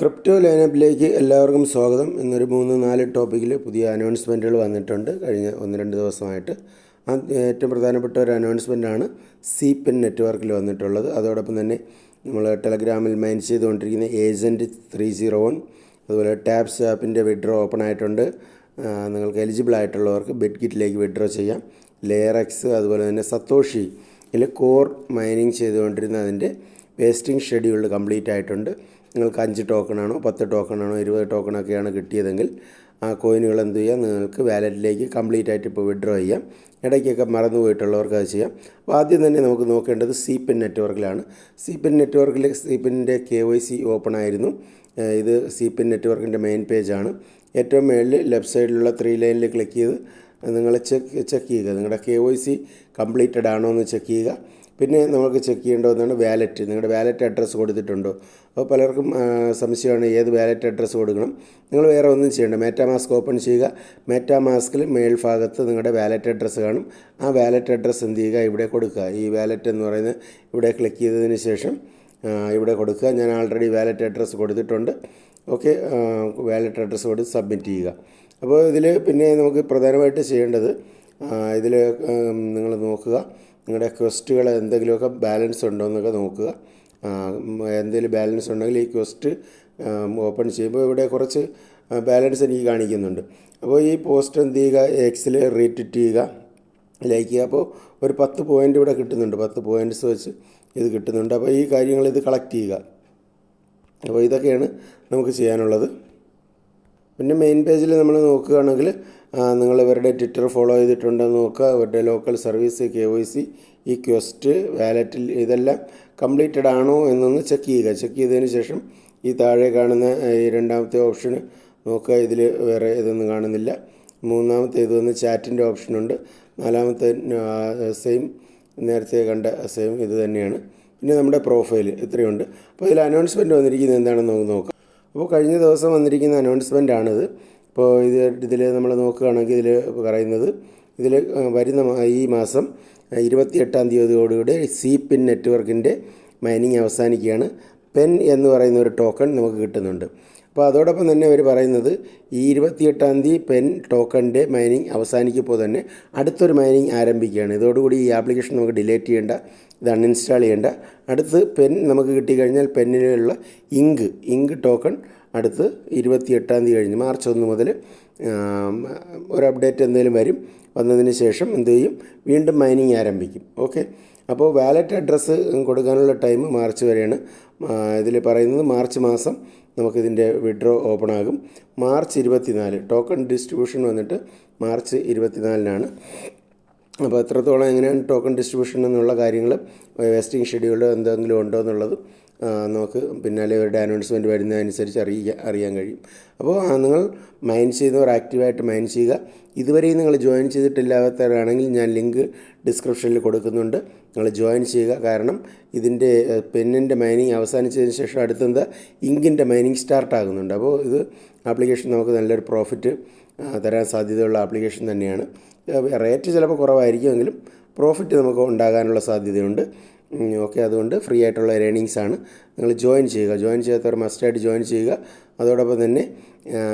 Crypto ലൈനപ്പിലേക്ക് എല്ലാവർക്കും സ്വാഗതം. ഇന്നൊരു മൂന്ന് നാല് ടോപ്പിക്കിൽ പുതിയ അനൗൺസ്മെന്റുകൾ വന്നിട്ടുണ്ട്. കഴിഞ്ഞ ഒന്ന് രണ്ട് ദിവസമായിട്ട്. ഏറ്റവും പ്രധാനപ്പെട്ട ഒരു അനൗൺസ്മെന്റാണ് സി പെൻ നെറ്റ്വർക്കിൽ വന്നിട്ടുള്ളത്. അതോടൊപ്പം തന്നെ നമ്മൾ ടെലഗ്രാമിൽ മൈൻ ചെയ്തുകൊണ്ടിരിക്കുന്ന ഏജന്റ് ത്രീ സീറോ വൺ അതുപോലെ ടാപ്സ് ആപ്പിന്റെ വിഡ്രോ ഓപ്പൺ ആയിട്ടുണ്ട്. നിങ്ങൾക്ക് എലിജിബിൾ ആയിട്ടുള്ളവർക്ക് ബെഡ് കിറ്റിലേക്ക് വിഡ്രോ ചെയ്യാം. ലെയർ എക്സ് അതുപോലെ തന്നെ സത്തോഷി ഇതിൽ കോർ മൈനിങ് ചെയ്തുകൊണ്ടിരുന്ന അതിന്റെ വേസ്റ്റിംഗ് ഷെഡ്യൂൾ കംപ്ലീറ്റ് ആയിട്ടുണ്ട്. നിങ്ങൾക്ക് അഞ്ച് ടോക്കണാണോ പത്ത് ടോക്കണാണോ ഇരുപത് ടോക്കണൊക്കെയാണ് കിട്ടിയതെങ്കിൽ ആ കോയിനുകൾ എന്ത് ചെയ്യാം? നിങ്ങൾക്ക് വാലറ്റിലേക്ക് കംപ്ലീറ്റ് ആയിട്ട് ഇപ്പോൾ വിഡ്രോ ചെയ്യാം. ഇടയ്ക്കൊക്കെ മറന്നു പോയിട്ടുള്ളവർക്ക് അത് ചെയ്യാം. അപ്പോൾ ആദ്യം തന്നെ നമുക്ക് നോക്കേണ്ടത് സി പിൻ നെറ്റ്വർക്കിലാണ്. സി പിൻ നെറ്റ്വർക്കിൽ സി പിന്നിന്റെ കെ വൈ സി ഓപ്പൺ ആയിരുന്നു. ഇത് സി പിൻ നെറ്റ്വർക്കിന്റെ മെയിൻ പേജാണ്. ഏറ്റവും മുകളിൽ ലെഫ്റ്റ് സൈഡിലുള്ള ത്രീ ലൈനിൽ ക്ലിക്ക് ചെയ്ത് നിങ്ങൾ ചെക്ക് ചെക്ക് ചെയ്യുക. നിങ്ങളുടെ കെ വൈ സി കംപ്ലീറ്റഡ് ആണോ എന്ന് ചെക്ക് ചെയ്യുക. പിന്നെ നമുക്ക് ചെക്ക് ചെയ്യേണ്ട ഒന്നാണ് വാലറ്റ് നിങ്ങളുടെ വാലറ്റ് അഡ്രസ്സ് കൊടുത്തിട്ടുണ്ടോ? അപ്പോൾ പലർക്കും സംശയമാണ് ഏത് വാലറ്റ് അഡ്രസ്സ് കൊടുക്കണം. നിങ്ങൾ വേറെ ഒന്നും ചെയ്യേണ്ട. മെറ്റാമാസ്ക് ഓപ്പൺ ചെയ്യുക. മെറ്റാമാസ്കിൽ മേൽഭാഗത്ത് നിങ്ങളുടെ വാലറ്റ് അഡ്രസ്സ് കാണും. ആ വാലറ്റ് അഡ്രസ്സ് എന്ത് ചെയ്യുക? ഇവിടെ കൊടുക്കുക. ഈ വാലറ്റ് എന്ന് പറയുന്നത് ഇവിടെ ക്ലിക്ക് ചെയ്തതിന് ശേഷം ഇവിടെ കൊടുക്കുക. ഞാൻ ആൾറെഡി വാലറ്റ് അഡ്രസ്സ് കൊടുത്തിട്ടുണ്ട്. ഓക്കെ വാലറ്റ് അഡ്രസ്സ് കൊടുത്ത് സബ്മിറ്റ് ചെയ്യുക. അപ്പോൾ ഇതിൽ പിന്നെ നമുക്ക് പ്രധാനമായിട്ട് ചെയ്യേണ്ടത് ഇതിൽ നിങ്ങൾ നോക്കുക. നിങ്ങളുടെ ക്വസ്റ്റുകൾ എന്തെങ്കിലുമൊക്കെ ബാലൻസ് ഉണ്ടോ എന്നൊക്കെ നോക്കുക എന്തെങ്കിലും ബാലൻസ് ഉണ്ടെങ്കിൽ ഈ ക്വസ്റ്റ് ഓപ്പൺ ചെയ്യുമ്പോൾ ഇവിടെ കുറച്ച് ബാലൻസ് എനിക്ക് കാണിക്കുന്നുണ്ട്. അപ്പോൾ ഈ പോസ്റ്റ് എന്ത് ചെയ്യുക? എക്സിൽ റീട്വിറ്റ് ചെയ്യുക. ലൈക്ക് ചെയ്യുക. അപ്പോൾ ഒരു പത്ത് പോയിന്റ് ഇവിടെ കിട്ടുന്നുണ്ട്. പത്ത് പോയിന്റ്സ് വെച്ച് ഇത് കിട്ടുന്നുണ്ട്. അപ്പോൾ ഈ കാര്യങ്ങൾ ഇത് കളക്ട് ചെയ്യുക. അപ്പോൾ ഇതൊക്കെയാണ് നമുക്ക് ചെയ്യാനുള്ളത്. പിന്നെ മെയിൻ പേജിൽ നമ്മൾ നോക്കുകയാണെങ്കിൽ നിങ്ങൾ ഇവരുടെ ട്വിറ്റർ ഫോളോ ചെയ്തിട്ടുണ്ടെന്ന് നോക്കുക. ഇവരുടെ local service K Y C ഈ ക്വസ്റ്റ് വാലറ്റിൽ ഇതെല്ലാം കംപ്ലീറ്റഡ് ആണോ എന്നൊന്ന് ചെക്ക് ചെയ്യുക. ചെക്ക് ചെയ്തതിന് ശേഷം ഈ താഴെ കാണുന്ന ഈ രണ്ടാമത്തെ ഓപ്ഷൻ നോക്കുക. ഇതിൽ വേറെ ഇതൊന്നും കാണുന്നില്ല. മൂന്നാമത്തെ ഇത് വന്ന് ചാറ്റിന്റെ ഓപ്ഷനുണ്ട് നാലാമത്തെ സെയിം നേരത്തെ കണ്ട സെയിം ഇത് തന്നെയാണ്. പിന്നെ നമ്മുടെ പ്രൊഫൈൽ ഇത്രയുണ്ട്. അപ്പോൾ ഇതിൽ അനൗൺസ്മെന്റ് വന്നിരിക്കുന്നത് എന്താണെന്ന് നോക്കാം. അപ്പോൾ കഴിഞ്ഞ ദിവസം വന്നിരിക്കുന്ന അനൗൺസ്മെന്റ് ആണിത്. ഇപ്പോൾ ഇത് ഇതിൽ നമ്മൾ നോക്കുകയാണെങ്കിൽ ഇതിൽ പറയുന്നത് ഇതിൽ വരുന്ന ഈ മാസം ഇരുപത്തിയെട്ടാം തീയതിയോടുകൂടി സി പിൻ നെറ്റ്വർക്കിന്റെ മൈനിങ് അവസാനിക്കുകയാണ്. പെൻ എന്ന് പറയുന്ന ഒരു ടോക്കൺ നമുക്ക് കിട്ടുന്നുണ്ട്. അപ്പോൾ അതോടൊപ്പം തന്നെ അവർ പറയുന്നത് ഈ ഇരുപത്തിയെട്ടാം തീയതി പെൻ ടോക്കണിന്റെ മൈനിങ് അവസാനിക്കുമ്പോൾ തന്നെ അടുത്തൊരു മൈനിങ് ആരംഭിക്കുകയാണ്. ഇതോടുകൂടി ഈ ആപ്ലിക്കേഷൻ നമുക്ക് ഡിലേറ്റ് ചെയ്യേണ്ട ഇത് അൺഇൻസ്റ്റാൾ ചെയ്യേണ്ട. അടുത്ത് പെൻ നമുക്ക് കിട്ടിക്കഴിഞ്ഞാൽ പെന്നിലുള്ള ഇങ്ക് ഇങ്ക് ടോക്കൺ അടുത്ത് ഇരുപത്തിയെട്ടാം തീയതി കഴിഞ്ഞ് മാർച്ച് ഒന്ന് മുതൽ ഒരു അപ്ഡേറ്റ് എന്തെങ്കിലും വരും വന്നതിന് ശേഷം എന്ത് ചെയ്യും? വീണ്ടും മൈനിങ് ആരംഭിക്കും. ഓക്കെ അപ്പോൾ വാലറ്റ് അഡ്രസ്സ് കൊടുക്കാനുള്ള ടൈം മാർച്ച് വരെയാണ്. ഇതിൽ പറയുന്നത് മാർച്ച് മാസം നമുക്കിതിന്റെ വിഡ്രോ ഓപ്പൺ ആകും. മാർച്ച് ഇരുപത്തിനാല് ടോക്കൺ ഡിസ്ട്രിബ്യൂഷൻ വന്നിട്ട് മാർച്ച് ഇരുപത്തിനാലിനാണ്. അപ്പോൾ എത്രത്തോളം എങ്ങനെയാണ് ടോക്കൺ ഡിസ്ട്രിബ്യൂഷൻ എന്നുള്ള കാര്യങ്ങൾ വെസ്റ്റിംഗ് ഷെഡ്യൂൾ എന്തെങ്കിലും ഉണ്ടോ എന്നുള്ളത് നമുക്ക് പിന്നാലെ അവരുടെ അനൗൺസ്മെന്റ് വരുന്നതനുസരിച്ച് അറിയിക്കാൻ അറിയാൻ കഴിയും. അപ്പോൾ നിങ്ങൾ മൈൻ ചെയ്യുന്നവർ ആക്റ്റീവായിട്ട് മൈൻ ചെയ്യുക. ഇതുവരെയും നിങ്ങൾ ജോയിൻ ചെയ്തിട്ടില്ലാത്തവരാണെങ്കിൽ ഞാൻ ലിങ്ക് ഡിസ്ക്രിപ്ഷനിൽ കൊടുക്കുന്നുണ്ട്. നിങ്ങൾ ജോയിൻ ചെയ്യുക. കാരണം ഇതിന്റെ പെന്നിന്റെ മൈനിങ് അവസാനിച്ചതിന് ശേഷം അടുത്തെന്താ ഇങ്കിന്റെ മൈനിങ് സ്റ്റാർട്ട് ആകുന്നുണ്ട്. അപ്പോൾ ഇത് ആപ്ലിക്കേഷൻ നമുക്ക് നല്ലൊരു പ്രോഫിറ്റ് തരാൻ സാധ്യതയുള്ള ആപ്ലിക്കേഷൻ തന്നെയാണ്. റേറ്റ് ചിലപ്പോൾ കുറവായിരിക്കുമെങ്കിലും പ്രോഫിറ്റ് നമുക്ക് ഉണ്ടാകാനുള്ള സാധ്യതയുണ്ട്. ഓക്കെ അതുകൊണ്ട് ഫ്രീ ആയിട്ടുള്ള ഏണിങ്സ് ആണ്. നിങ്ങൾ ജോയിൻ ചെയ്യുക. ജോയിൻ ചെയ്യാത്തവർ മസ്റ്റായിട്ട് ജോയിൻ ചെയ്യുക. അതോടൊപ്പം തന്നെ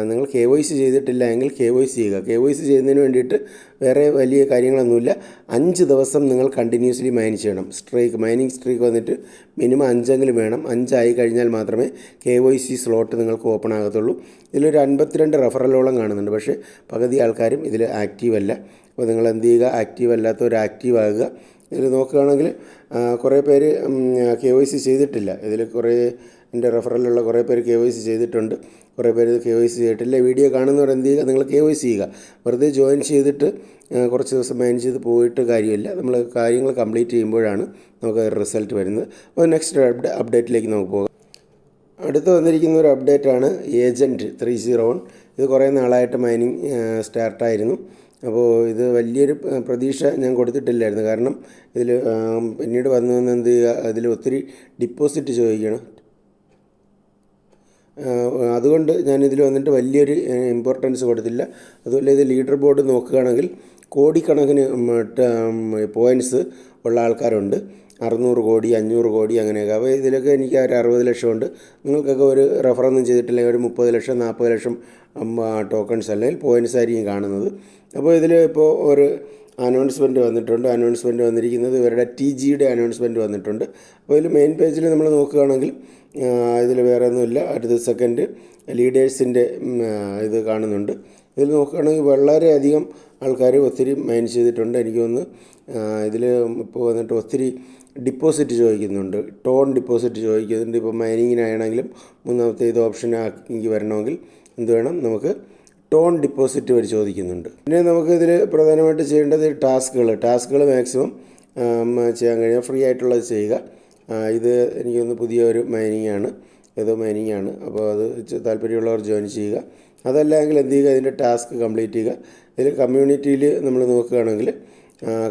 നിങ്ങൾ കെ വൈ സി ചെയ്തിട്ടില്ല എങ്കിൽ കെ വൈ സി ചെയ്യുക. കെ വൈ സി ചെയ്യുന്നതിന് വേണ്ടിയിട്ട് വേറെ വലിയ കാര്യങ്ങളൊന്നുമില്ല. അഞ്ച് ദിവസം നിങ്ങൾ കണ്ടിന്യൂസ്ലി മൈൻ ചെയ്യണം. സ്ട്രൈക്ക് മൈനിങ് സ്ട്രൈക്ക് വന്നിട്ട് മിനിമം അഞ്ചെങ്കിലും വേണം. അഞ്ചായി കഴിഞ്ഞാൽ മാത്രമേ കെ വൈ സി സ്ലോട്ട് നിങ്ങൾക്ക് ഓപ്പൺ ആകത്തുള്ളൂ. ഇതിലൊരു അൻപത്തിരണ്ട് റെഫറലോളം കാണുന്നുണ്ട്. പക്ഷേ പകുതി ആൾക്കാരും ഇതിൽ ആക്റ്റീവ് അല്ല. അപ്പോൾ നിങ്ങൾ എന്ത് ചെയ്യുക? ആക്റ്റീവ് അല്ലാത്തവർ ആക്റ്റീവ് ആകുക. ഇതിൽ നോക്കുകയാണെങ്കിൽ കുറേ പേര് കെ വൈ സി ചെയ്തിട്ടില്ല. ഇതിൽ കുറേ എന്റെ റെഫറലിലുള്ള കുറേ പേര് കെ വൈ സി ചെയ്തിട്ടുണ്ട്. കുറേ പേര് കെ വൈ സി ചെയ്തിട്ടില്ല വീഡിയോ കാണുന്നവർ എന്ത് ചെയ്യുക? നിങ്ങൾ കെ വൈ സി ചെയ്യുക. വെറുതെ ജോയിൻ ചെയ്തിട്ട് കുറച്ച് ദിവസം മാനേജ് ചെയ്ത് പോയിട്ട് കാര്യമില്ല. നമ്മൾ കാര്യങ്ങൾ കംപ്ലീറ്റ് ചെയ്യുമ്പോഴാണ് നമുക്ക് റിസൾട്ട് വരുന്നത്. അപ്പോൾ നെക്സ്റ്റ് അപ്ഡേറ്റിലേക്ക് നമുക്ക് പോകാം. അടുത്ത് വന്നിരിക്കുന്ന ഒരു അപ്ഡേറ്റാണ് ഏജന്റ് ത്രീ സീറോ വൺ ഇത് കുറേ നാളായിട്ട് മൈനിങ് സ്റ്റാർട്ടായിരുന്നു അപ്പോൾ ഇത് വലിയൊരു പ്രതീക്ഷ ഞാൻ കൊടുത്തിട്ടില്ലായിരുന്നു. കാരണം ഇതിൽ പിന്നീട് വന്നു വന്ന് എന്ത് ചെയ്യുക ഒത്തിരി ഡിപ്പോസിറ്റ് ചോദിക്കണം. അതുകൊണ്ട് ഞാനിതിൽ വന്നിട്ട് വലിയൊരു ഇമ്പോർട്ടൻസ് കൊടുത്തില്ല. അതുപോലെ ഇത് ലീഡർ ബോർഡ് നോക്കുകയാണെങ്കിൽ കോടിക്കണക്കിന് പോയിന്റ്സ് ഉള്ള ആൾക്കാരുണ്ട്. അറുന്നൂറ് കോടി അഞ്ഞൂറ് കോടി അങ്ങനെയൊക്കെ. അപ്പോൾ ഇതിലൊക്കെ എനിക്ക് ഒരു അറുപത് ലക്ഷമുണ്ട് നിങ്ങൾക്കൊക്കെ ഒരു റെഫറൊന്നും ചെയ്തിട്ടില്ലെങ്കിൽ ഒരു മുപ്പത് ലക്ഷം നാൽപ്പത് ലക്ഷം ടോക്കൺസ് അല്ലെങ്കിൽ പോയിന്റ്സ് ആയിരിക്കും കാണുന്നത്. അപ്പോൾ ഇതിൽ ഇപ്പോൾ ഒരു അനൗൺസ്മെന്റ് വന്നിട്ടുണ്ട്. അനൗൺസ്മെന്റ് വന്നിരിക്കുന്നത് ഇവരുടെ ടി ജിയുടെ അനൗൺസ്മെന്റ് വന്നിട്ടുണ്ട്. അപ്പോൾ ഇതിൽ മെയിൻ പേജിൽ നമ്മൾ നോക്കുകയാണെങ്കിൽ ഇതിൽ വേറെ ഒന്നുമില്ല. അടുത്ത സെക്കൻഡ് ലീഡേഴ്സിന്റെ ഇത് കാണുന്നുണ്ട്. ഇതിൽ നോക്കുകയാണെങ്കിൽ വളരെയധികം ആൾക്കാർ ഒത്തിരി മൈൻ ചെയ്തിട്ടുണ്ട്. എനിക്ക് തോന്നുന്നു ഇതിൽ ഇപ്പോൾ വന്നിട്ട് ഒത്തിരി ഡിപ്പോസിറ്റ് ചോദിക്കുന്നുണ്ട്. ടോൺ ഡിപ്പോസിറ്റ് ചോദിക്കുന്നുണ്ട്. ഇപ്പോൾ മൈനിങ്ങിനാണെങ്കിലും മൂന്നാമത്തെ ഇത് ഓപ്ഷൻ ആക്കി വരണമെങ്കിൽ എന്ത് വേണം? നമുക്ക് ടോൺ ഡിപ്പോസിറ്റ് വരെ ചോദിക്കുന്നുണ്ട്. പിന്നെ നമുക്ക് ഇതിൽ പ്രധാനമായിട്ട് ചെയ്യേണ്ടത് ടാസ്കുകൾ ടാസ്കുകൾ മാക്സിമം ചെയ്യാൻ കഴിയുക. ഫ്രീ ആയിട്ടുള്ളത് ചെയ്യുക. ഇത് എനിക്കൊന്ന് പുതിയ ഒരു മൈനിങ് ആണ് ഏതോ മൈനിങ് ആണ് അപ്പോൾ അത് താല്പര്യമുള്ളവർ ജോയിൻ ചെയ്യുക. അതല്ലെങ്കിൽ എന്ത് ചെയ്യുക? ഇതിന്റെ ടാസ്ക് കംപ്ലീറ്റ് ചെയ്യുക. ഇതിൽ കമ്മ്യൂണിറ്റിയിൽ നമ്മൾ നോക്കുകയാണെങ്കിൽ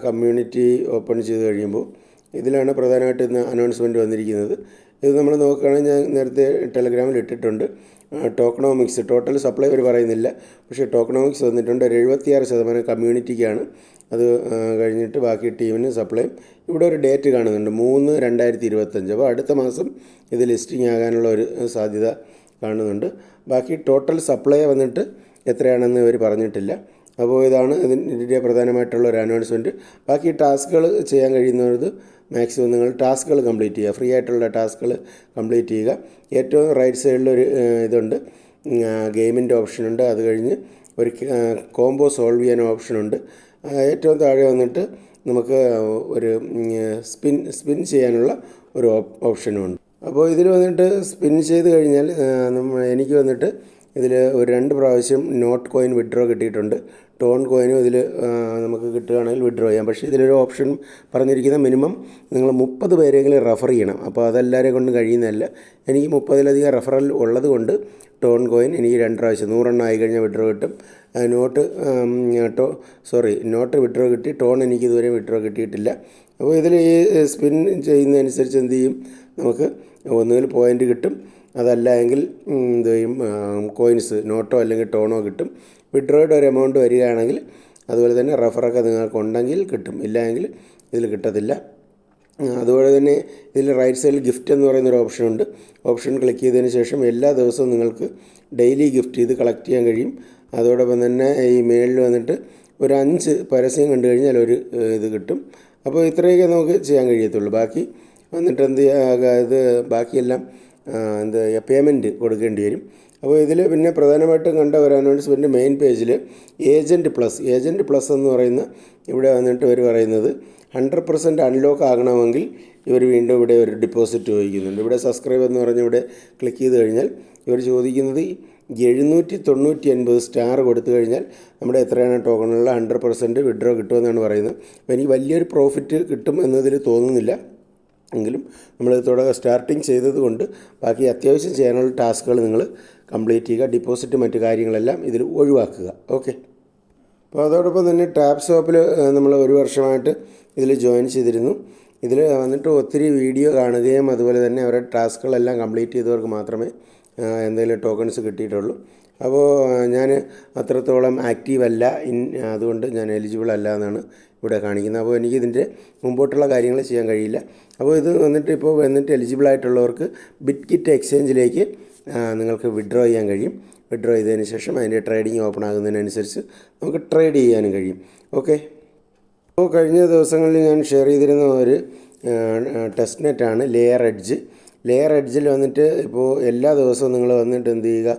കമ്മ്യൂണിറ്റി ഓപ്പൺ ചെയ്ത് കഴിയുമ്പോൾ ഇതിലാണ് പ്രധാനമായിട്ട് ഇന്ന് അനൗൺസ്മെന്റ് വന്നിരിക്കുന്നത്. ഇത് നമ്മൾ നോക്കുകയാണെങ്കിൽ ഞാൻ നേരത്തെ ടെലഗ്രാമിൽ ഇട്ടിട്ടുണ്ട്. ടോക്കണോമിക്സ് ടോട്ടൽ സപ്ലൈ അവർ പറയുന്നില്ല. പക്ഷേ ടോക്കണോമിക്സ് വന്നിട്ടുണ്ട്. ഒരു എഴുപത്തിയാറ് ശതമാനം കമ്മ്യൂണിറ്റിക്കാണ് അത് കഴിഞ്ഞിട്ട് ബാക്കി ടീമിന് സപ്ലൈ ഇവിടെ ഒരു ഡേറ്റ് കാണുന്നുണ്ട്. മൂന്ന് രണ്ടായിരത്തി ഇരുപത്തഞ്ച് അപ്പോൾ അടുത്ത മാസം ഇത് ലിസ്റ്റിംഗ് ആകാനുള്ള ഒരു സാധ്യത കാണുന്നുണ്ട്. ബാക്കി ടോട്ടൽ സപ്ലൈ വന്നിട്ട് എത്രയാണെന്ന് ഇവർ പറഞ്ഞിട്ടില്ല. അപ്പോൾ ഇതാണ് ഇതിന്റെ പ്രധാനമായിട്ടുള്ള ഒരു അനൗൺസ്മെന്റ് ബാക്കി ടാസ്കുകൾ ചെയ്യാൻ കഴിയുന്നത് മാക്സിമം നിങ്ങൾ ടാസ്കുകൾ കംപ്ലീറ്റ് ചെയ്യുക. ഫ്രീ ആയിട്ടുള്ള ടാസ്കുകൾ കംപ്ലീറ്റ് ചെയ്യുക. ഏറ്റവും റൈറ്റ് സൈഡിലൊരു ഇതുണ്ട്. ഗെയിമിന്റെ ഓപ്ഷനുണ്ട് അത് കഴിഞ്ഞ് ഒരു കോംബോ സോൾവ് ചെയ്യാൻ ഓപ്ഷനുണ്ട് ഏറ്റവും താഴെ വന്നിട്ട് നമുക്ക് ഒരു സ്പിൻ സ്പിൻ ചെയ്യാനുള്ള ഒരു ഓപ്ഷനും ഉണ്ട്. അപ്പോൾ ഇതിൽ വന്നിട്ട് സ്പിൻ ചെയ്ത് കഴിഞ്ഞാൽ എനിക്ക് വന്നിട്ട് ഇതിൽ ഒരു രണ്ട് പ്രാവശ്യം നോട്ട് കോയിൻ വിഡ്രോ കിട്ടിയിട്ടുണ്ട്. ടോൺ കോയിനും ഇതിൽ നമുക്ക് കിട്ടുകയാണെങ്കിൽ വിഡ്രോ ചെയ്യാം. പക്ഷേ ഇതിലൊരു ഓപ്ഷൻ പറഞ്ഞിരിക്കുന്ന മിനിമം നിങ്ങൾ മുപ്പത് പേരെങ്കിലും റഫർ ചെയ്യണം. അപ്പോൾ അതെല്ലാവരെയും കൊണ്ടും കഴിയുന്നതല്ല. എനിക്ക് മുപ്പതിലധികം റെഫറൽ ഉള്ളത് കൊണ്ട് ടോൺ കോയിൻ എനിക്ക് രണ്ട് പ്രാവശ്യം നൂറെണ്ണം ആയി കഴിഞ്ഞാൽ വിഡ്രോ കിട്ടും. Note to sorry note withdraw കിട്ടി ടോൺ എനിക്ക് ഇതുവരെ വിഡ്രോ കിട്ടിയിട്ടില്ല. അപ്പോൾ ഇതിൽ ഈ സ്പിൻ ചെയ്യുന്നതനുസരിച്ച് എന്ത് ചെയ്യും? നമുക്ക് ഒന്നുകിൽ പോയിന്റ് കിട്ടും. അതല്ല എങ്കിൽ എന്ത് ചെയ്യും കോയിൻസ് നോട്ടോ അല്ലെങ്കിൽ ടോണോ കിട്ടും. വിഡ്രോയുടെ ഒരു എമൗണ്ട് വരികയാണെങ്കിൽ അതുപോലെ തന്നെ റഫറൊക്കെ നിങ്ങൾക്ക് ഉണ്ടെങ്കിൽ കിട്ടും. ഇല്ലെങ്കിൽ ഇതിൽ കിട്ടത്തില്ല. അതുപോലെ തന്നെ ഇതിൽ റൈറ്റ് സൈഡിൽ ഗിഫ്റ്റ് എന്ന് പറയുന്നൊരു ഓപ്ഷൻ ഉണ്ട്. ഓപ്ഷൻ ക്ലിക്ക് ചെയ്തതിന് ശേഷം എല്ലാ ദിവസവും നിങ്ങൾക്ക് ഡെയിലി ഗിഫ്റ്റ് ചെയ്ത് കളക്ട് ചെയ്യാൻ കഴിയും. അതോടൊപ്പം തന്നെ ഈ മേളിൽ വന്നിട്ട് ഒരു അഞ്ച് പരസ്യം കണ്ടു കഴിഞ്ഞാൽ ഒരു ഇത് കിട്ടും. അപ്പോൾ ഇത്രയൊക്കെ നമുക്ക് ചെയ്യാൻ കഴിയത്തുള്ളൂ. ബാക്കി വന്നിട്ട് എന്ത് ഇത് ബാക്കിയെല്ലാം എന്ത് പേയ്മെന്റ് കൊടുക്കേണ്ടി വരും. അപ്പോൾ ഇതിൽ പിന്നെ പ്രധാനമായിട്ടും കണ്ട ഒരു അനൗൺസ്മെന്റ് മെയിൻ പേജിൽ ഏജന്റ് പ്ലസ് ഏജന്റ് പ്ലസ് എന്ന് പറയുന്ന ഇവിടെ വന്നിട്ട് ഇവർ പറയുന്നത് ഹൺഡ്രഡ് പെർസെന്റ് അൺലോക്ക് ആകണമെങ്കിൽ ഇവർ വീണ്ടും ഇവിടെ ഒരു ഡിപ്പോസിറ്റ് ചോദിക്കുന്നുണ്ട്. ഇവിടെ സബ്സ്ക്രൈബ് എന്ന് പറഞ്ഞ് ഇവിടെ ക്ലിക്ക് ചെയ്ത് കഴിഞ്ഞാൽ ഇവർ ചോദിക്കുന്നത് എഴുന്നൂറ്റി തൊണ്ണൂറ്റി അൻപത് സ്റ്റാർ കൊടുത്തു കഴിഞ്ഞാൽ നമ്മുടെ എത്രയാണ് ടോക്കണുള്ള ഹൺഡ്രഡ് പെർസെന്റ് വിഡ്രോ കിട്ടുമെന്നാണ് പറയുന്നത്. അപ്പോൾ എനിക്ക് വലിയൊരു പ്രോഫിറ്റ് കിട്ടും എന്നതിൽ തോന്നുന്നില്ല. എങ്കിലും നമ്മൾ തുടങ്ങ സ്റ്റാർട്ടിങ് ചെയ്തതുകൊണ്ട് ബാക്കി അത്യാവശ്യം ചെയ്യാനുള്ള ടാസ്കുകൾ നിങ്ങൾ കംപ്ലീറ്റ് ചെയ്യുക ഡിപ്പോസിറ്റ് മറ്റ് കാര്യങ്ങളെല്ലാം ഇതിൽ ഒഴിവാക്കുക. ഓക്കെ അപ്പോൾ അതോടൊപ്പം തന്നെ ടാപ്പ് ഷോപ്പിൽ നമ്മൾ ഒരു വർഷമായിട്ട് ഇതിൽ ജോയിൻ ചെയ്തിരുന്നു. ഇതിൽ വന്നിട്ട് ഒത്തിരി വീഡിയോ കാണുകയും അതുപോലെ തന്നെ അവരുടെ ടാസ്കുകളെല്ലാം കംപ്ലീറ്റ് ചെയ്തവർക്ക് മാത്രമേ എന്തെങ്കിലും ടോക്കൺസ് കിട്ടിയിട്ടുള്ളൂ. അപ്പോൾ ഞാൻ അത്രത്തോളം ആക്റ്റീവ് അല്ല. ഇൻ അതുകൊണ്ട് ഞാൻ എലിജിബിൾ അല്ല എന്നാണ് ഇവിടെ കാണിക്കുന്നത്. അപ്പോൾ എനിക്ക് ഇതിന്റെ മുമ്പോട്ടുള്ള കാര്യങ്ങൾ ചെയ്യാൻ കഴിയില്ല. അപ്പോൾ ഇത് വന്നിട്ട് ഇപ്പോൾ വന്നിട്ട് എലിജിബിൾ ആയിട്ടുള്ളവർക്ക് ബിറ്റ് കിറ്റ് എക്സ്ചേഞ്ചിലേക്ക് നിങ്ങൾക്ക് വിഡ്രോ ചെയ്യാൻ കഴിയും. വിഡ്രോ ചെയ്തതിന് ശേഷം അതിന്റെ ട്രേഡിംഗ് ഓപ്പൺ ആകുന്നതിനനുസരിച്ച് നമുക്ക് ട്രേഡ് ചെയ്യാനും കഴിയും. ഓക്കെ അപ്പോൾ കഴിഞ്ഞ ദിവസങ്ങളിൽ ഞാൻ ഷെയർ ചെയ്തിരുന്ന ഒരു ടെസ്റ്റ് നെറ്റാണ് ലെയർ എഡ്ജ് ലെയർ എഡ്ജിൽ വന്നിട്ട് ഇപ്പോൾ എല്ലാ ദിവസവും നിങ്ങൾ വന്നിട്ട് എന്ത് ചെയ്യുക?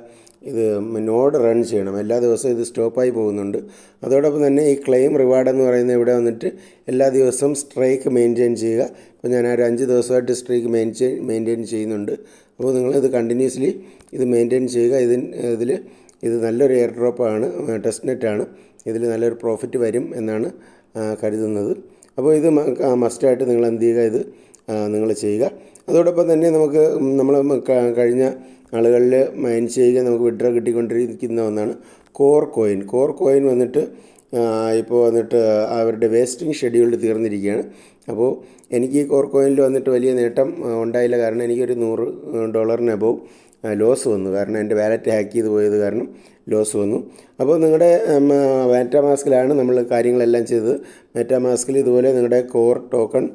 ഇത് നോഡ് റൺ ചെയ്യണം. എല്ലാ ദിവസവും ഇത് സ്റ്റോപ്പായി പോകുന്നുണ്ട്. അതോടൊപ്പം തന്നെ ഈ ക്ലെയിം റിവാർഡ് എന്ന് പറയുന്നത് ഇവിടെ വന്നിട്ട് എല്ലാ ദിവസവും സ്ട്രൈക്ക് മെയിന്റെയിൻ ചെയ്യുക. അപ്പോൾ ഞാൻ ഒരു അഞ്ച് ദിവസമായിട്ട് സ്ട്രൈക്ക് മെയിന്റെയിൻ മെയിന്റെയിൻ ചെയ്യുന്നുണ്ട്. അപ്പോൾ നിങ്ങൾ ഇത് കണ്ടിന്യൂസ്ലി ഇത് മെയിന്റെയിൻ ചെയ്യുക. ഇതിന് ഇതിൽ ഇത് നല്ലൊരു എയർ ഡ്രോപ്പാണ് ടെസ്റ്റ് നെറ്റാണ് ഇതിൽ നല്ലൊരു പ്രോഫിറ്റ് വരും എന്നാണ് കരുതുന്നത്. അപ്പോൾ ഇത് മസ്റ്റായിട്ട് നിങ്ങൾ എന്ത് ചെയ്യുക? ഇത് നിങ്ങൾ ചെയ്യുക. അതോടൊപ്പം തന്നെ നമുക്ക് നമ്മൾ കഴിഞ്ഞ ആളുകളിൽ മൈൻ ചെയ്യുക നമുക്ക് വിഡ്രോ കിട്ടിക്കൊണ്ടിരിക്കുന്ന ഒന്നാണ് കോർ കോയിൻ കോർ കോയിൻ വന്നിട്ട് ഇപ്പോൾ വന്നിട്ട് അവരുടെ വേസ്റ്റിംഗ് ഷെഡ്യൂൾഡ് തീർന്നിരിക്കുകയാണ്. അപ്പോൾ എനിക്ക് ഈ കോർ കോയിനിൽ വന്നിട്ട് വലിയ നേട്ടം ഉണ്ടായില്ല. കാരണം എനിക്കൊരു നൂറ് ഡോളറിന് അബവ് ലോസ് വന്നു. കാരണം എന്റെ വാലറ്റ് ഹാക്ക് ചെയ്ത് പോയത് കാരണം ലോസ് വന്നു. അപ്പോൾ നിങ്ങളുടെ മെറ്റാമാസ്കിലാണ് നമ്മൾ കാര്യങ്ങളെല്ലാം ചെയ്തത്. മെറ്റാമാസ്കിൽ ഇതുപോലെ നിങ്ങളുടെ കോർ ടോക്കൺ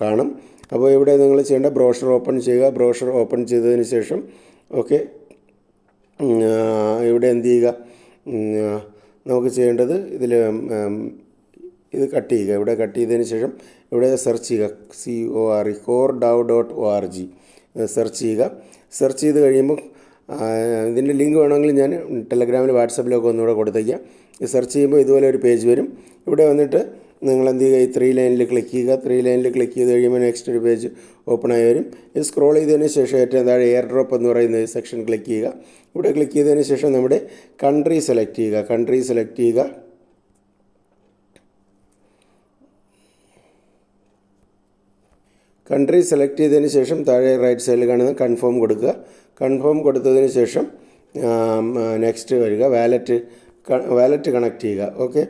കാണും. അപ്പോൾ ഇവിടെ നിങ്ങൾ ചെയ്യേണ്ട ബ്രോഷർ ഓപ്പൺ ചെയ്യുക. ബ്രോഷർ ഓപ്പൺ ചെയ്തതിന് ശേഷം ഓക്കെ. ഇവിടെ എന്ത് ചെയ്യുക? നമുക്ക് ചെയ്യേണ്ടത് ഇതിൽ ഇത് കട്ട് ചെയ്യുക. ഇവിടെ കട്ട് ചെയ്തതിന് ശേഷം ഇവിടെ സെർച്ച് ചെയ്യുക. C O R E core dao dot O R G search ചെയ്യുക. സെർച്ച് ചെയ്ത് കഴിയുമ്പോൾ ഇതിന്റെ ലിങ്ക് വേണമെങ്കിൽ ഞാൻ ടെലഗ്രാമിൽ വാട്സപ്പിലൊക്കെ ഒന്നുകൂടെ കൊടുത്തേക്കാം. സെർച്ച് ചെയ്യുമ്പോൾ ഇതുപോലെ ഒരു പേജ് വരും. ഇവിടെ വന്നിട്ട് നിങ്ങൾ എന്ത് ചെയ്യുക? ഈ ത്രീ ലൈനിൽ ക്ലിക്ക് ചെയ്യുക. ത്രീ ലൈനിൽ ക്ലിക്ക് ചെയ്ത് കഴിയുമ്പോൾ നെക്സ്റ്റ് ഒരു പേജ് ഓപ്പൺ ആയി വരും. ഇത് സ്ക്രോൾ ചെയ്തതിന് ശേഷം ഏറ്റവും താഴെ എയർ ഡ്രോപ്പ് എന്ന് പറയുന്ന സെക്ഷൻ ക്ലിക്ക് ചെയ്യുക. ഇവിടെ ക്ലിക്ക് ചെയ്തതിന് ശേഷം നമ്മുടെ കൺട്രി സെലക്ട് ചെയ്യുക. കൺട്രി സെലക്ട് ചെയ്യുക. കൺട്രി സെലക്ട് ചെയ്തതിന് ശേഷം താഴെ റൈറ്റ് സൈഡിൽ കാണുന്ന കൺഫേം കൊടുക്കുക. കൺഫേം കൊടുത്തതിന് ശേഷം നെക്സ്റ്റ് വരിക. വാലറ്റ് വാലറ്റ് കണക്ട് ചെയ്യുക. ഓക്കെ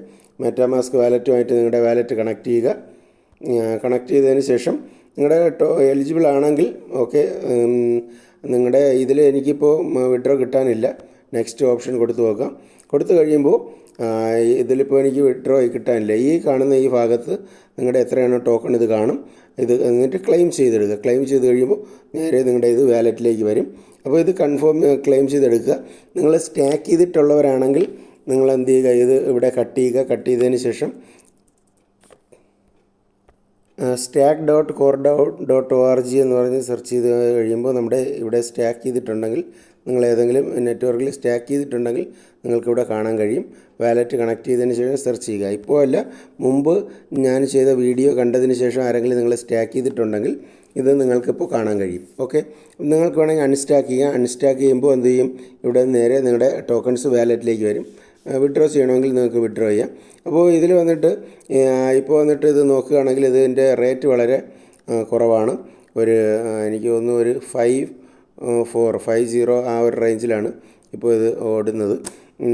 മെറ്റാമാസ്ക് വാലറ്റുമായിട്ട് നിങ്ങളുടെ വാലറ്റ് കണക്ട് ചെയ്യുക. കണക്ട് ചെയ്തതിന് ശേഷം നിങ്ങളുടെ എലിജിബിൾ ആണെങ്കിൽ ഓക്കെ നിങ്ങളുടെ ഇതിൽ എനിക്കിപ്പോൾ വിഡ്രോ കിട്ടാനില്ല. നെക്സ്റ്റ് ഓപ്ഷൻ കൊടുത്തു നോക്കാം. കൊടുത്തു കഴിയുമ്പോൾ ഇതിലിപ്പോൾ എനിക്ക് വിഡ്രോ കിട്ടാനില്ല. ഈ കാണുന്ന ഈ ഭാഗത്ത് നിങ്ങളുടെ എത്രയാണ് ടോക്കൺ ഇത് കാണും. ഇത് എന്നിട്ട് ക്ലെയിം ചെയ്തെടുക്കുക. ക്ലെയിം ചെയ്ത് കഴിയുമ്പോൾ നേരെ നിങ്ങളുടെ ഇത് വാലറ്റിലേക്ക് വരും. അപ്പോൾ ഇത് കൺഫേം ക്ലെയിം ചെയ്തെടുക്കുക. നിങ്ങൾ സ്റ്റാക്ക് ചെയ്തിട്ടുള്ളവരാണെങ്കിൽ നിങ്ങൾ എന്ത് ചെയ്യുക? ഇത് ഇവിടെ കട്ട് ചെയ്യുക. കട്ട് ചെയ്തതിന് ശേഷം stack dot core dot O R G എന്ന് പറഞ്ഞ് സെർച്ച് ചെയ്ത് കഴിയുമ്പോൾ നമ്മുടെ ഇവിടെ സ്റ്റാക്ക് ചെയ്തിട്ടുണ്ടെങ്കിൽ നിങ്ങൾ ഏതെങ്കിലും നെറ്റ്വർക്കിൽ സ്റ്റാക്ക് ചെയ്തിട്ടുണ്ടെങ്കിൽ നിങ്ങൾക്കിവിടെ കാണാൻ കഴിയും. വാലറ്റ് കണക്ട് ചെയ്തതിന് ശേഷം സെർച്ച് ചെയ്യുക. ഇപ്പോൾ അല്ല മുമ്പ് ഞാൻ ചെയ്ത വീഡിയോ കണ്ടതിന് ശേഷം ആരെങ്കിലും നിങ്ങൾ സ്റ്റാക്ക് ചെയ്തിട്ടുണ്ടെങ്കിൽ ഇത് നിങ്ങൾക്കിപ്പോൾ കാണാൻ കഴിയും. ഓക്കെ നിങ്ങൾക്ക് വേണമെങ്കിൽ അൺസ്റ്റാക്ക് ചെയ്യുക അൺസ്റ്റാക്ക് ചെയ്യുമ്പോൾ എന്ത് ചെയ്യും? ഇവിടെ നേരെ നിങ്ങളുടെ ടോക്കൺസ് വാലറ്റിലേക്ക് വരും. വിഡ്രോ ചെയ്യണമെങ്കിൽ നിങ്ങൾക്ക് വിഡ്രോ ചെയ്യാം. അപ്പോൾ ഇതിൽ വന്നിട്ട് ഇപ്പോൾ വന്നിട്ട് ഇത് നോക്കുകയാണെങ്കിൽ ഇതിന്റെ റേറ്റ് വളരെ കുറവാണ്. ഒരു എനിക്ക് തോന്നുന്നു ഒരു ഫൈവ് ഫോർ ഫൈവ് സീറോ ആ ഒരു റേഞ്ചിലാണ് ഇപ്പോൾ ഇത് ഓടുന്നത്.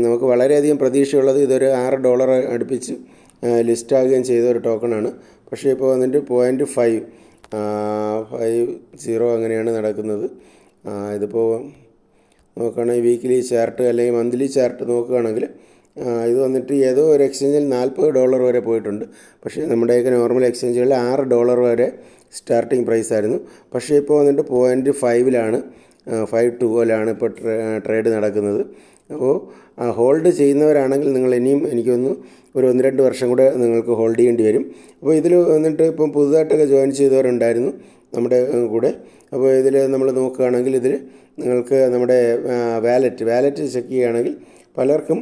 നമുക്ക് വളരെയധികം പ്രതീക്ഷയുള്ളത് ഇതൊരു ആറ് ഡോളർ അടുപ്പിച്ച് ലിസ്റ്റാകുകയും ചെയ്ത ഒരു ടോക്കണാണ് പക്ഷേ ഇപ്പോൾ വന്നിട്ട് പോയിന്റ് ഫൈവ് ഫൈവ് സീറോ അങ്ങനെയാണ് നടക്കുന്നത്. ഇതിപ്പോൾ നോക്കുകയാണെങ്കിൽ വീക്കിലി ചാർട്ട് അല്ലെങ്കിൽ മന്ത്ലി ചാർട്ട് നോക്കുകയാണെങ്കിൽ ഇത് വന്നിട്ട് ഏതോ ഒരു എക്സ്ചേഞ്ചിൽ നാൽപ്പത് ഡോളർ വരെ പോയിട്ടുണ്ട്. പക്ഷേ നമ്മുടെയൊക്കെ നോർമൽ എക്സ്ചേഞ്ചുകളിൽ ആറ് ഡോളർ വരെ സ്റ്റാർട്ടിംഗ് പ്രൈസ് ആയിരുന്നു. പക്ഷേ ഇപ്പോൾ വന്നിട്ട് പോയിന്റ് ഫൈവിലാണ് ഫൈവ് ടുവിലാണ് ഇപ്പോൾ ട്രേഡ് നടക്കുന്നത്. അപ്പോൾ ഹോൾഡ് ചെയ്യുന്നവരാണെങ്കിൽ നിങ്ങൾ ഇനിയും എനിക്കൊന്ന് ഒരു ഒന്ന് രണ്ട് വർഷം കൂടെ നിങ്ങൾക്ക് ഹോൾഡ് ചെയ്യേണ്ടി വരും. അപ്പോൾ ഇതിൽ വന്നിട്ട് ഇപ്പം പുതുതായിട്ടൊക്കെ ജോയിൻ ചെയ്തവരുണ്ടായിരുന്നു നമ്മുടെ കൂടെ. അപ്പോൾ ഇതിൽ നമ്മൾ നോക്കുകയാണെങ്കിൽ ഇതിൽ നിങ്ങൾക്ക് നമ്മുടെ വാലറ്റ് വാലറ്റ് ചെക്ക് ചെയ്യുകയാണെങ്കിൽ പലർക്കും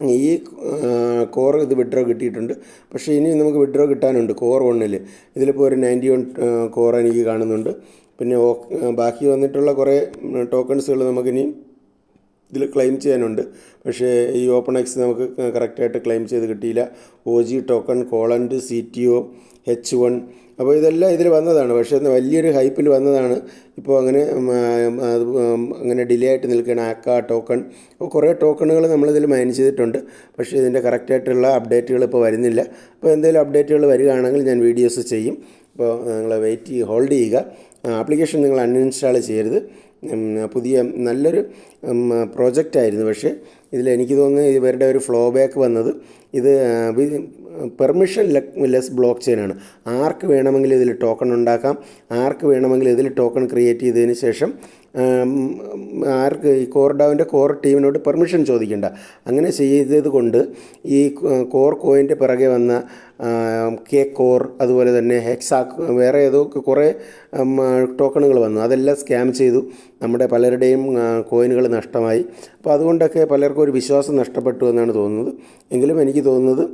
ഈ കോർ ഇത് വിഡ്രോ കിട്ടിയിട്ടുണ്ട്. പക്ഷേ ഇനിയും നമുക്ക് വിഡ്രോ കിട്ടാനുണ്ട് കോർ വണ്ണിൽ ഇതിലിപ്പോൾ ഒരു നയന്റി വൺ കോർ എനിക്ക് കാണുന്നുണ്ട്. പിന്നെ ബാക്കി വന്നിട്ടുള്ള കുറേ ടോക്കൺസുകൾ നമുക്കിനി ഇതിൽ ക്ലെയിം ചെയ്യാനുണ്ട്. പക്ഷേ ഈ ഓപ്പൺ എക്സ് നമുക്ക് കറക്റ്റായിട്ട് ക്ലെയിം ചെയ്ത് കിട്ടിയില്ല. O G token കോളൻഡ് C T O H one അപ്പോൾ ഇതെല്ലാം ഇതിൽ വന്നതാണ്. പക്ഷേ വലിയൊരു ഹൈപ്പിൽ വന്നതാണ്. ഇപ്പോൾ അങ്ങനെ അങ്ങനെ ഡിലേ ആയിട്ട് നിൽക്കുകയാണ് ആക്ക ടോക്കൺ. അപ്പോൾ കുറേ ടോക്കണുകൾ നമ്മളിതിൽ മൈൻ ചെയ്തിട്ടുണ്ട്. പക്ഷേ ഇതിന്റെ കറക്റ്റായിട്ടുള്ള അപ്ഡേറ്റുകൾ ഇപ്പോൾ വരുന്നില്ല. അപ്പോൾ എന്തെങ്കിലും അപ്ഡേറ്റുകൾ വരികയാണെങ്കിൽ ഞാൻ വീഡിയോസ് ചെയ്യും. അപ്പോൾ നിങ്ങൾ വെയിറ്റ് ഹോൾഡ് ചെയ്യുക. ആപ്ലിക്കേഷൻ നിങ്ങൾ അൺഇൻസ്റ്റാൾ ചെയ്യരുത്. പുതിയ നല്ലൊരു പ്രോജക്റ്റായിരുന്നു. പക്ഷേ ഇതിൽ എനിക്ക് തോന്നുന്നു ഇവരുടെ ഒരു ഫ്ലോ ബാക്ക് വന്നത് ഇത് പെർമിഷൻ ലെസ് ബ്ലോക്ക് ചെയിനാണ്. ആർക്ക് വേണമെങ്കിലും ഇതിൽ ടോക്കൺ ഉണ്ടാക്കാം. ആർക്ക് വേണമെങ്കിലും ഇതിൽ ടോക്കൺ ക്രിയേറ്റ് ചെയ്തതിന് ശേഷം ആർക്ക് ഈ കോർ ഡാവിന്റെ കോർ ടീമിനോട് പെർമിഷൻ ചോദിക്കേണ്ട. അങ്ങനെ ചെയ്തത് കൊണ്ട് ഈ കോർ കോയിന്റെ പിറകെ വന്ന കെ കോർ അതുപോലെ തന്നെ ഹെക്സാ വേറെ ഏതോ കുറേ ടോക്കണുകൾ വന്നു. അതെല്ലാം സ്കാം ചെയ്തു. നമ്മുടെ പലരുടെയും കോയിനുകൾ നഷ്ടമായി. അപ്പോൾ അതുകൊണ്ടൊക്കെ പലർക്കും ഒരു വിശ്വാസം നഷ്ടപ്പെട്ടു എന്നാണ് തോന്നുന്നത്. എങ്കിലും എനിക്ക് തോന്നുന്നത്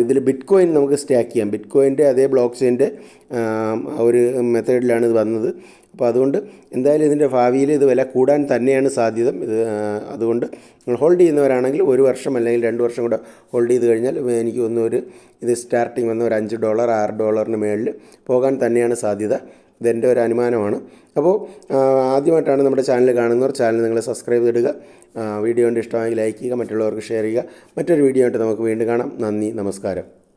ഇതിൽ ബിറ്റ് കോയിൻ നമുക്ക് സ്റ്റാക്ക് ചെയ്യാം. ബിറ്റ് കോയിന്റെ അതേ ബ്ലോക്ക് ചെയിന്റെ ഒരു മെത്തേഡിലാണ് ഇത് വന്നത്. അപ്പോൾ അതുകൊണ്ട് എന്തായാലും ഇതിന്റെ ഭാവിയിൽ ഇത് വില കൂടാൻ തന്നെയാണ് സാധ്യത. ഇത് അതുകൊണ്ട് നിങ്ങൾ ഹോൾഡ് ചെയ്യുന്നവരാണെങ്കിൽ ഒരു വർഷം അല്ലെങ്കിൽ രണ്ട് വർഷം കൂടെ ഹോൾഡ് ചെയ്ത് കഴിഞ്ഞാൽ എനിക്ക് തോന്നുന്നു ഒരു ഇത് സ്റ്റാർട്ടിങ് വന്ന ഒരു അഞ്ച് ഡോളർ ആറ് ഡോളറിന് മേളിൽ പോകാൻ തന്നെയാണ് സാധ്യത. ഇതെന്റെ ഒരു അനുമാനമാണ്. അപ്പോൾ ആദ്യമായിട്ടാണ് നമ്മുടെ ചാനൽ കാണുന്നവർ ചാനൽ നിങ്ങൾ സബ്സ്ക്രൈബ് ചെയ്തിടുക. വീഡിയോ കൊണ്ട് ഇഷ്ടമായി ലൈക്ക് ചെയ്യുക മറ്റുള്ളവർക്ക് ഷെയർ ചെയ്യുക. മറ്റൊരു വീഡിയോ ആയിട്ട് നമുക്ക് വീണ്ടും കാണാം. നന്ദി നമസ്കാരം.